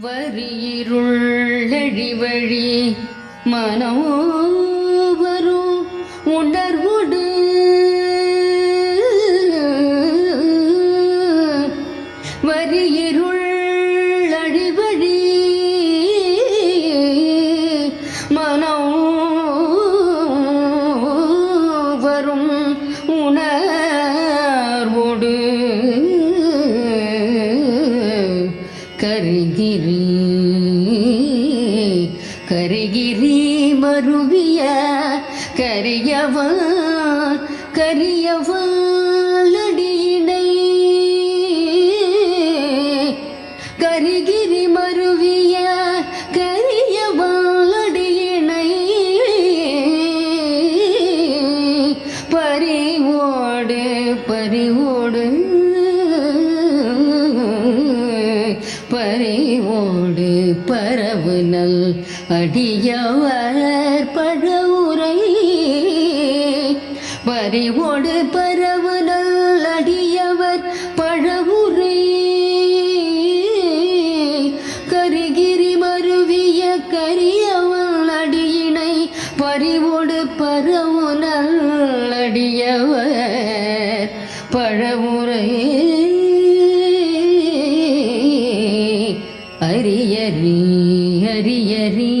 வரியிருள்ளழி வழி மனமோ வரும் உணர்வுடு. வரியிருள் வாழடியினை கரிகிரி மருவிய கரிய வாழடியினை பறிவோடு பறிவோடு பறிவோடு பரவு நல் அடியவா பகைவோடு பரவுதல் அடியவர் பழவுரை. கருகிரி மருவிய கரியவள் அடியினை பறிவோடு பரவுதல் அடியவர் பழவுரை. அரியறி அரியறி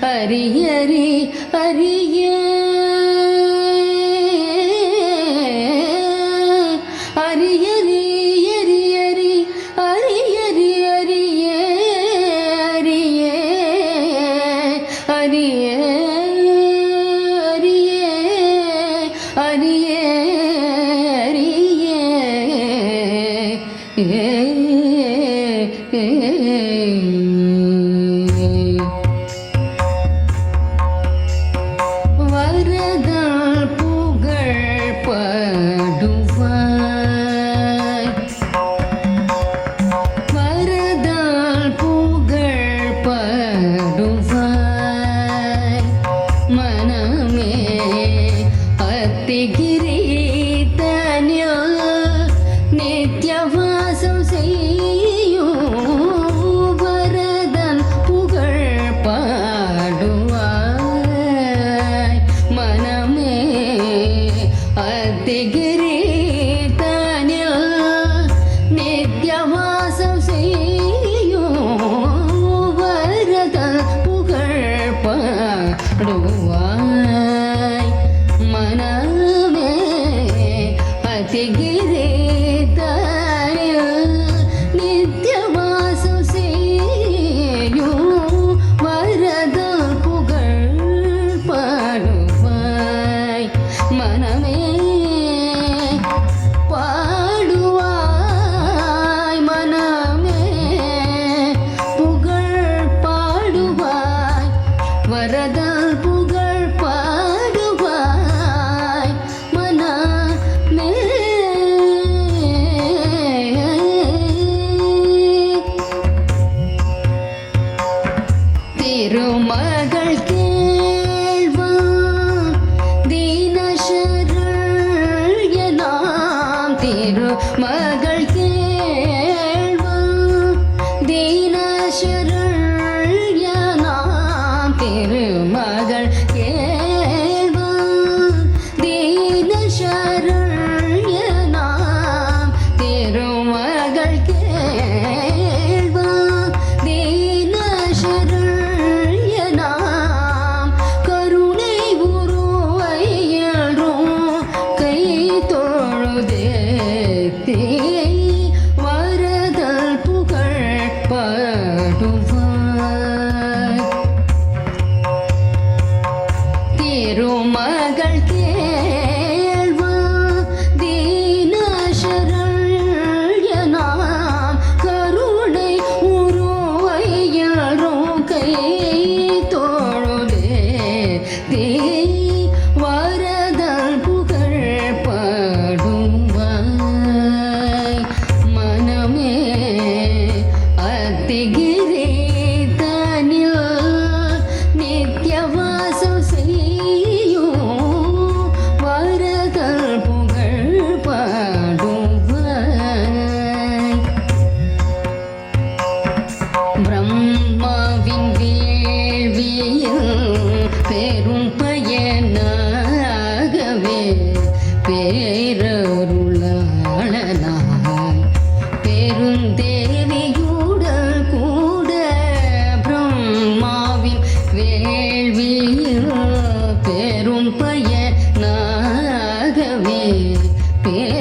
அரியறி அரிய Hey. eh, eh. begin. me.